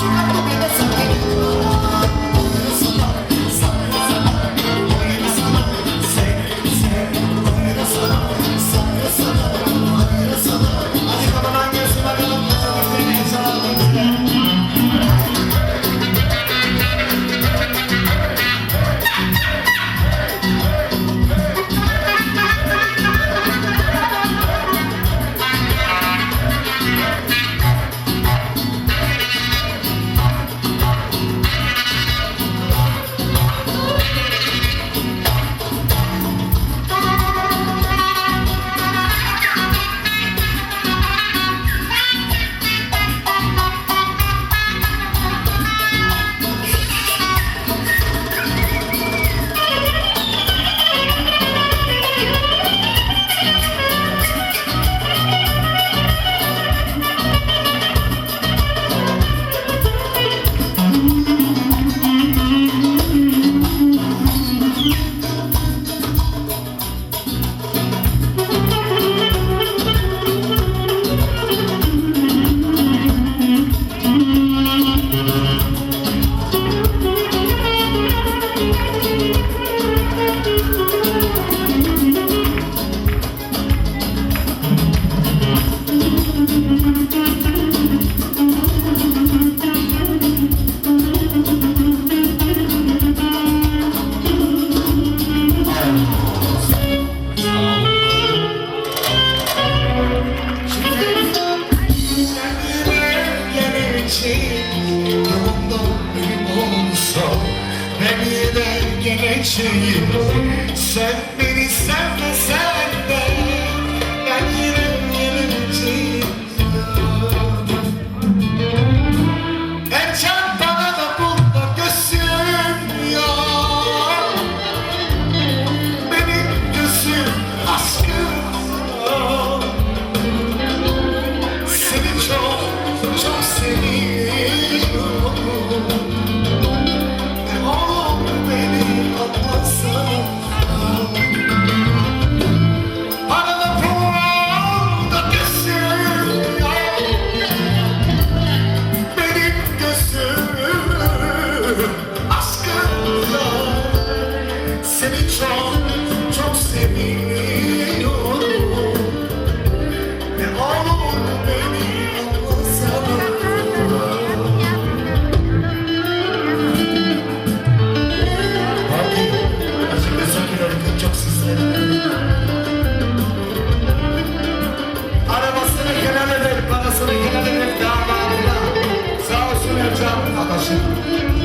Thank you. Arabasını kenara ver, parasını kenara ver damadına. Sağ olsun Ercan, ataşım.